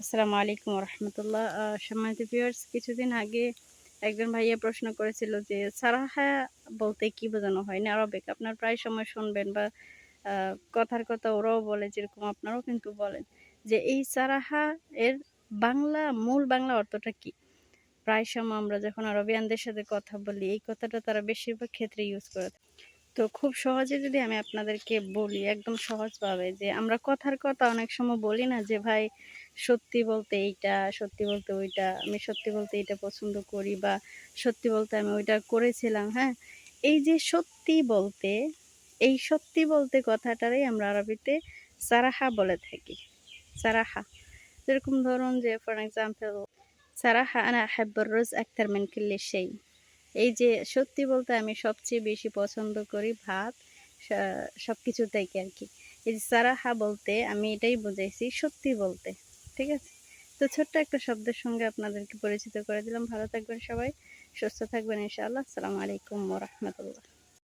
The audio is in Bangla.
আসসালামু আলাইকুম রহমতুল্লাহ সম্মানিত ভিউয়ার্স কিছুদিন আগে একজন ভাইয়া প্রশ্ন করেছিল যে, সারাহা বলতে কি বোঝানো হয়? না আরবিক আপনার প্রায় সময় শুনবেন বা কথার কথা ওরাও বলে, যেরকম আপনারাও কিন্তু বলেন, যে এই সারাহা এর বাংলা, মূল বাংলা অর্থটা কি? প্রায় সময় আমরা যখন আরবিয়ানদের সাথে কথা বলি, এই কথাটা তারা বেশিরভাগ ক্ষেত্রে ইউজ করে থাকে। তো খুব সহজে যদি আমি আপনাদেরকে বলি একদম সহজভাবে যে আমরা কথার কথা অনেক সময় বলি না যে, ভাই, সত্যি বলতে এইটা, সত্যি বলতে ওইটা, আমি সত্যি বলতে এটা পছন্দ করি বা সত্যি বলতে আমি ওইটা করেছিলাম। হ্যাঁ এই যে সত্যি বলতে, এই সত্যি বলতে কথাটারই আমরা আরবিতে সারাহা বলে থাকি। সারাহা। যেরকম ধরুন যে ফর এক্সাম্পল সারাহা আনা আহাব্বুর রোজ আক্তার মিন কুল্লি সেই এই যে সত্যি বলতে আমি সবচেয়ে বেশি পছন্দ করি ভাত সব কিছু থেকে আর কি এই যে সারাহা বলতে আমি এটাই বুঝাইছি, সত্যি বলতে, ঠিক আছে? তো ছোট্ট একটা শব্দের সঙ্গে আপনাদেরকে পরিচিত করে দিলাম। ভালো থাকবেন সবাই, সুস্থ থাকবেন ইনশাআল্লাহ। আসসালামু আলাইকুম রহমতুল্লাহ।